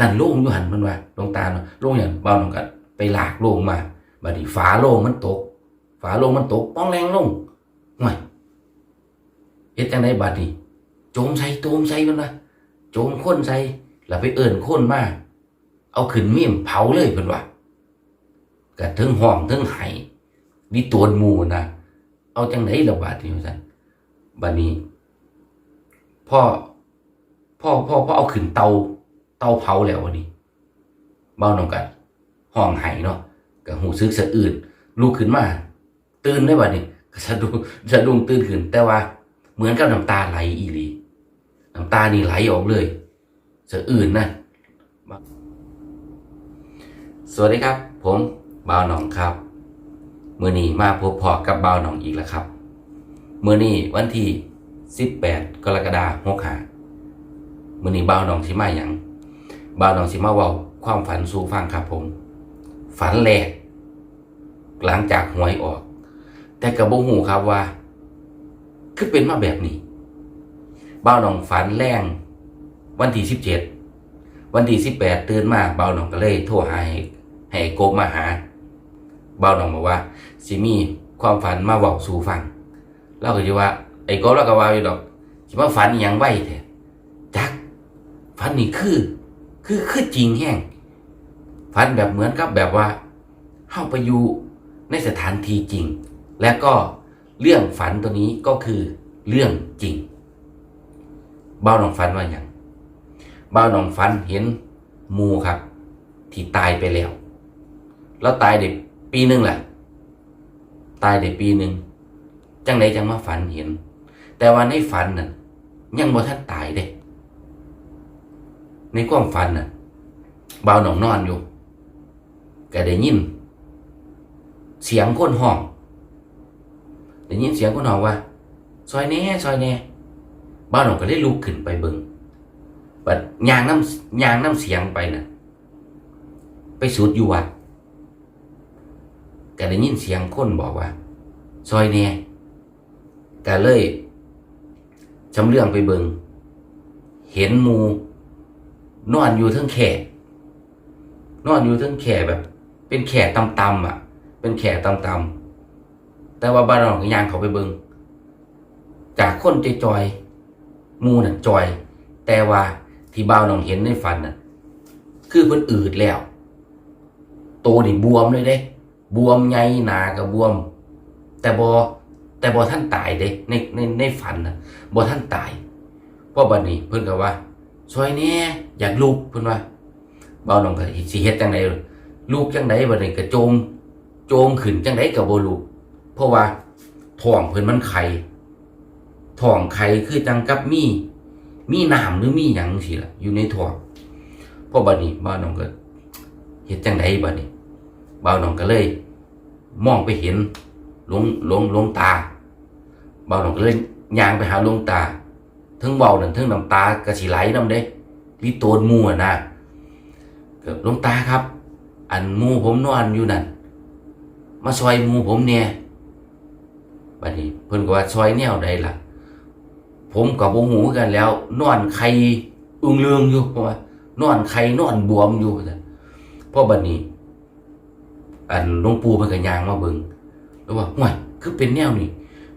นั่นโล่งอยู่หันมันว่าลงตาเนาะโล่งอย่างเบาหนองกันไปหลากโล่งมาบัดนี้ฝาโล่งมันตก ฝาโล่งมันตกป้องแรงลงห่วยเฮ็ดจังไดบัดนี้โจมใส่โจมใส่มันว่าโจมค้นใส่แล้วไปเอิ้นค้นมาเอาขึ้นมีมเผาเลยเพิ่นว่าก็ถึงห้องถึงไห้วิตวนหมู่นะเอาจังไดล่ะบาดนี้ว่าซั่นบัดนี้พ่อพ่อพ่อพ่อเอาขึ้นเตา เตาเผาแล้ววันนี้เบ้าน้องกันห้องไห้เนาะก็หูซึกสะอื่นลุกขึ้นมา ตื่นได้บัดนี้ก็สะดุ้งสะดุ้งตื่นขึ้น แต่ว่า เหมือนกับน้ำตาไหลอีหลีน้ำตานี่ไหลออกเลยสะอื่นนะสวัสดีครับ ผมบ่าวหนองครับเมื่อนี้มาพบพอกับบ่าวหนองอีกแล้วครับเมื่อนี้วันที่ 18 กรกฎาคม65มื่อนี้บ่าวหนองสิมาหยัง บ่าวหนองสิมาเว้าความฝันสู่ฟังครับผม ฝันแรกหลังจากหวยออก แต่กับบ่ฮู้ครับว่า คือเป็นมาแบบนี้บ่าวหนองฝันแรงวันที่17วันที่18ตื่นมาบ่าวหนองก็เลยโทรหาให้ให้โกบมาหาบ่าวหนองบอกว่าสิมีความฝันมาเว้าสู่ฟังเราก็จะว่า ไอ้โกบเราก็ว่าอยู่ดอกสิมาฝันอหยังไวแท้จักฝันนี่คือ คือคือจริงแห้งฝันแบบเหมือนกับแบบว่าเข้าไปอยู่ในสถานที่จริง และก็เรื่องฝันตัวนี้ก็คือเรื่องจริง เบ้าหนองฝันว่าอย่างเบ้าหนองฝันเห็นมูครับ ที่ตายไปแล้ว แล้วตายเด็กปีหนึ่งแหละตายเด็กปีหนึ่งจังไหนจังมาฝันเห็น แต่ว่าในฝันน่ะยังบ่ทันตายเด้ ในความฝันน่ะบ่าวหนองนอนอยู่ก็ได้ยิน เสียงคนห้องได้ยินเสียงคนห้องว่า ซอยแน่ซอยแน่บ่าวหนองก็ได้ลุกขึ้นไปเบิงบัดยางน้ำยางน้ำเสียงไปน่ะ ไปสุดอยู่วัดก็ได้ยินเสียงคนบอกว่า ซอยแน่ก็เลยจำเรื่องไปเบิงเห็นมู นอนอยู่ทั้งแข่นอนอยู่ทั้งแข่แบบ เป็นแข่ตำๆอะ เป็นแข่ตำๆแต่ว่าบ้านเราก็ย่างเขาไปเบิงจากคนจจอยมูน่ะจอย แต่ว่าที่บ้าวน้องเห็นในฝันน่ะ คือเพิ่นอืดแล้ว โตนี่บวมเลยเด้ บวมใหญ่หนากับบวม แต่บอแต่บอท่านตายเด้ในในในฝันน่ะบอท่านตายเพราะบัดนี้เพิ่นก็ว่า ซอยนี้อยากลูกเพิ่นว่าบ่าวน้องก็สิเฮ็ดจังไดลูกจังไดบัดนี้ก็โจมโจมขึ้นจังไดก็บ่ลูกเพราะว่าท้องเพิ่นมันไข่ท้องไข่คือจังกับมี มีน้ำหรือมีหยังสิล่ะ อยู่ในท้องเพราะบัดนี้บ่าวน้องก็เฮ็ดจังไดบัดนี้บ่าวน้องก็เลย มองไปเห็นหลวงหลวงหลวงตาบ่าวน้องก็เลยย่างไปหาหลวงตา ทั้งเบานั่นทั้งน้ำตากระสีไหลน้ำเด้วิโตนมูอนะเกิดลงตาครับ อันมูผมนอนอยู่นั่นมาซอยมูผมเนี่ยบัดนี้เพิ่นก็ว่าซอยแนวใดล่ะ ผมกับบ่หูกันแล้ว นอนไข่อึงเลืองอยู่เพราะว่านอนไข่นอนบวมอยู่จ้ะพราะบัดนี้ อันหลวงปู่เพิ่นก็ย่างมาเบิ่งแล้วว่าห่วยคือเป็นแนวนี้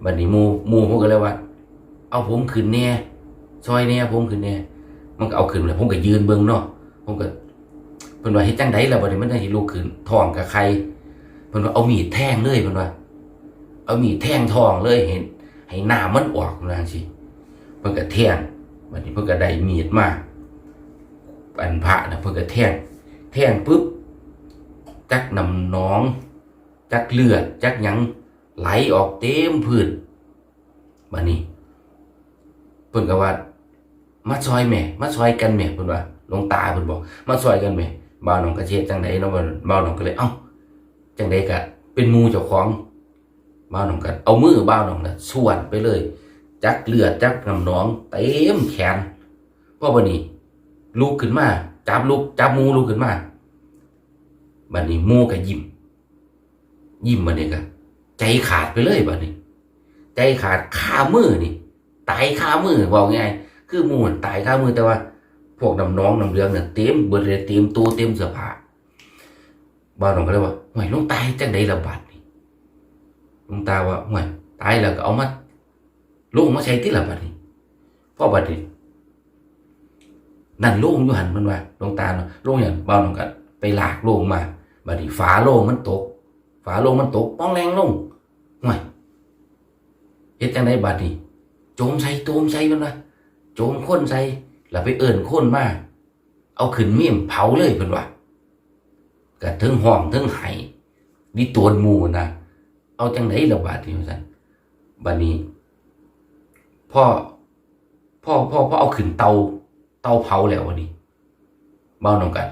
บัดนี้มู่หมู่ผมก็เลยว่า เอาผมขึ้นแน่ ซอยแน่ผมขึ้นแน่มันก็เอาขึ้นเลยผมก็ยืนเบิ่งเนาะผมก็เพิ่นว่าเฮ็ดจังไดล่ะบัดนี้มันได้สิลุกขึ้นท้องกับใครเพิ่นว่าเอามีดแทงเลยเพิ่นว่า เอามีดแทงท้องเลยเห็น ให้หน้ามันออกนั่นสิเพิ่นก็แทงบัดนี้เพิ่นก็ได้มีดมาอันพระน่ะเพิ่นก็แทงแทงปุ๊บจักน้ำหนองจักเลือดจักหยังไหลออกเต็มพื้นบัดนี้เพิ่นก็ว่า มาซอยแม่มาซอยกันแม่เพิ่นว่าหลวงตาเพิ่นบอก มาซอยกันแม่บ่าวน้องก็เฮ็ดจังไดเนาะบ่าวน้องก็เลยเอ้าจังไดก็เป็นมูเจ้าของบ่าวน้องก็เอามือบ่าวน้องนะส่วนไปเลย จักเลือดจักน้ำหนองเต็มแขนพอบัดนี้ลุกขึ้นมา จับลุกจับมูลุกขึ้นมาบัดนี้มูก็ยิ้มยิ้มบัดนี้ก็ใจขาดไปเลยบัดนี้ ใจขาดคามือนี่ตายคามือบอกง่าย คือหมูนตายคามือแต่ว่า พวกน้ำน้องน้ำเลืองเนี่ยเต็มเบิดเลยเต็มตัวเต็มเสื้อผ้าบ้านน้องก็เลยว่าห่วยลุงตายจังไดระบาดนี่ลุงตาว่าห่วยตายแล้วก็เอามาลงมาใช้ที่ละบาดนี่พ่อบัดนี้นั่นโล่งอยู่หันมันว่าลวงตาเนาะโล่งอย่างบ้านน้องก็ไปหลากโล่งมาบัดนี้ฝาโล่งมันตก ฝาโลงมันตกป้องแรงลงห่วยเฮ็ดจังไดบัดนี้โจมใส่โจมใส่มันว่า จมค้นใส่แล้วไปเอิ่นค้นมาเอาขึ้นเมี่ยมเผาเลยเพิ่นว่าก็ถึงห้องถึงไห้วิตวนหมู่นะเอาจังไดล่ะบาดนี้ว่าซั่นบัดนี้พ่อพ่อพ่อพ่อเอาขึ้นเตาเตาเผาแล้ววันนี้เบ้านำกัน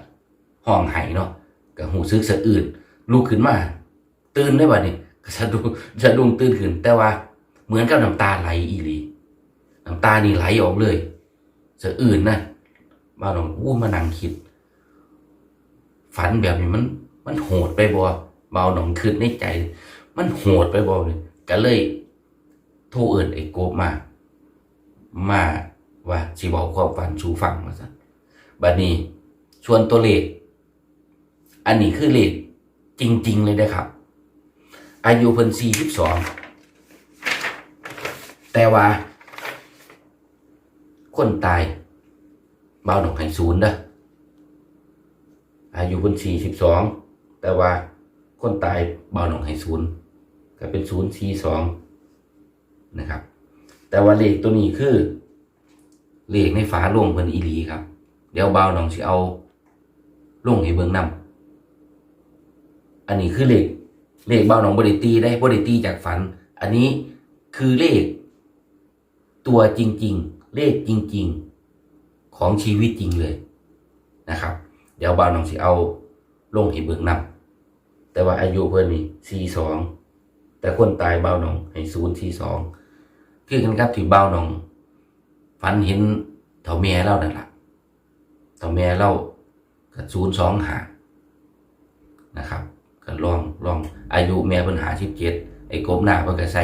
ห้องไห้เนาะก็หูซึกสะอื่นลุกขึ้นมา ตื่นได้บัดนี้ก็สะดุ้งสะดุ้งตื่นขึ้น แต่ว่าเหมือนกับน้ำตาไหลอีหลีำตานี่ไหลออกเลยสะอื่นนะบ้านหลวงอู้มานั่งคิด ฝันแบบนี้มัน มันโหดไปบ่เบาหนองคืดในใจ มันโหดไปบ่เลยก็เลยโทรเอินไอ้โกบมา มาว่าสิบอกความฝันชูฟังมาสั่นบัดนี้ชวนตัวเลขอันนี้คือเลขจริง ๆ เลยนะครับ อายุเพิ่นสี่สิบสองแต่ว่า คนตายเบาหนองไห้ศูนย์เด้อายุเพิ่นสี่สิบสองแต่ว่าคนตายเบาหนองไห้ศูนย์ก็เป็นศูนย์สี่สองนะครับ แต่ว่าเลขตัวนี้คือ เลขในฝาโลงเพิ่นอีหลีครับ เดี๋ยวเบาหนองสิเอาลงให้เบิ่งนำอันนี้คือเลขเลขเบาหนองบริตีได้บริตีจากฝัน อันนี้คือเลขตัวจริง ๆ เลขจริง ๆ ของชีวิตจริงเลยนะครับ เดี๋ยวเบาหนองสิเอาลงให้เบิ่งนำแต่ว่าอายุเพิ่นนี่สี่สองแต่คนตายเบาหนองให้ศูนย์สี่สองคือกันครับที่เบาหนอง ฝันเห็นเถ่าแม่เล่านั่นแหละเถ่าแม่เล่ากับศูนย์สองหานะครับก็ลองลองอายุแม่เพิ่นหาสิบเจ็ดไอ้กบหน้าเพิ่นก็ใส่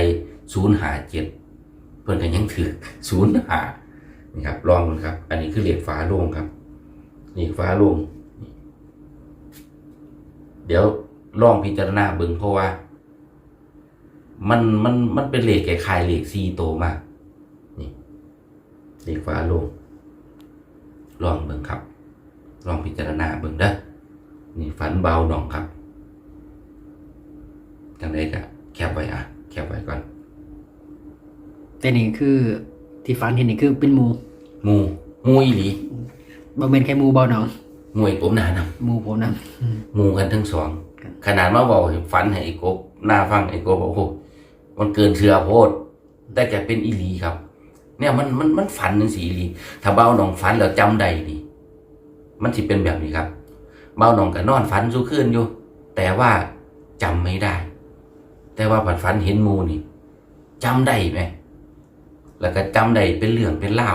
ศูนย์หาเจ็ด เพิ่นก็ยังถือศูนย์หานี่ครับลองดูครับ อันนี้คือเหล็กฟ้าโล่งครับนี่ฟ้าโล่งเดี๋ยวลองพิจารณาเบิ่งเพราะว่า มันมันมันเป็นเหล็กคล้ายเหล็กซีโตมากนี่เหล็กฟ้าโล่งลองเบิ่งครับ ลองพิจารณาเบิ่งเด้อนี่ฝันเบาหน่องครับจังไดก็แคบไว้อะ แคบไว้ก่อน แต่นี่คือที่ฝันเห็นนี่คือเป็นหมูหมูหมูอีหลีบ่เป็นแค่หมูเบาหนองหมูไอ้กบหน้านำหมูผมนหมูกันทั้งสอง ครับ ขนาดมาบอกให้ฝันให้ไอ้กบหน้าฟังไอ้กบบอกโอ้โหมันเกินเชื่อโพดแต่แกเป็นอีหลีครับ เนี่ยมันมันมันฝันจังสีอีหลี ถ้าเบ้าหนองฝันแล้วจำได้นี่มันสิเป็นแบบนี้ครับ เบ้าหนองก็นอนฝันสู้คืนอยู่ แต่ว่าจำไม่ได้ แต่ว่าผัดฝันเห็นหมูนี่จำได้ไหม แล้วก็จำได้เป็นเรื่องเป็นเล่า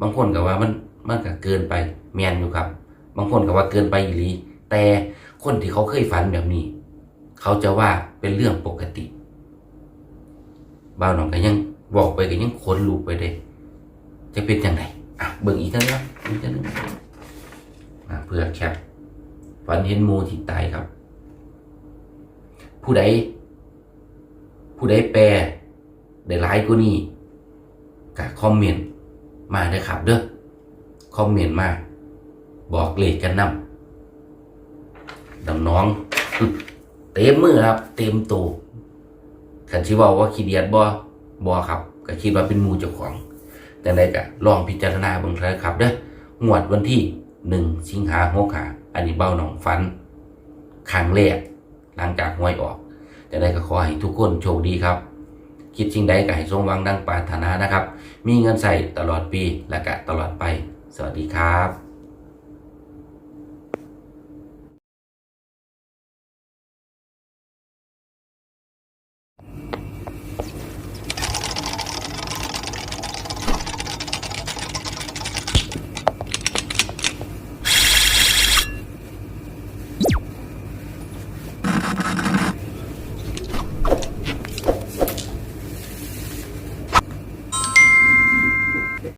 บางคนก็ว่ามันมันก็เกินไปแมนอยู่ครับ บางคนก็ว่าเกินไปอีหลีแต่คนที่เขาเคยฝันแบบนี้ เขาจะว่าเป็นเรื่องปกติบ่าวหนองก็ยังบอกไปก็ยังขนลุกไปเลยจะเป็นยังไงอะเบิ่งอีกเท่านี้อีกเท่านึงเพื่อแคปฝันเห็นมูที่ตายครับ ผู้ใดผู้ใดแปลได้หลายกว่านี้ ก็คอมเมนต์มาเด้อครับเด้อคอมเมนต์มา บอกเลขกันนำดำน้อง เต็มมือครับ เต็มตัวขันชิว่าว่าขี้เดียดบ่บ่ครับ ก็คิดว่าเป็นมูเจ้าของ แต่ใดก็ลองพิจารณาบิ่งเถอะครับเด้องวดวันที่หนึ่งสิงหาหกหาอันนี้เบ้าหนองฟันครั้งแรกหลังจากหวยออก แต่ใดก็ขอให้ทุกคนโชคดีครับ คิดสิ่งใดก็ให้สมหวังดังปรารถนานะครับ มีเงินใส่ตลอดปีและก็ตลอดไป สวัสดีครับ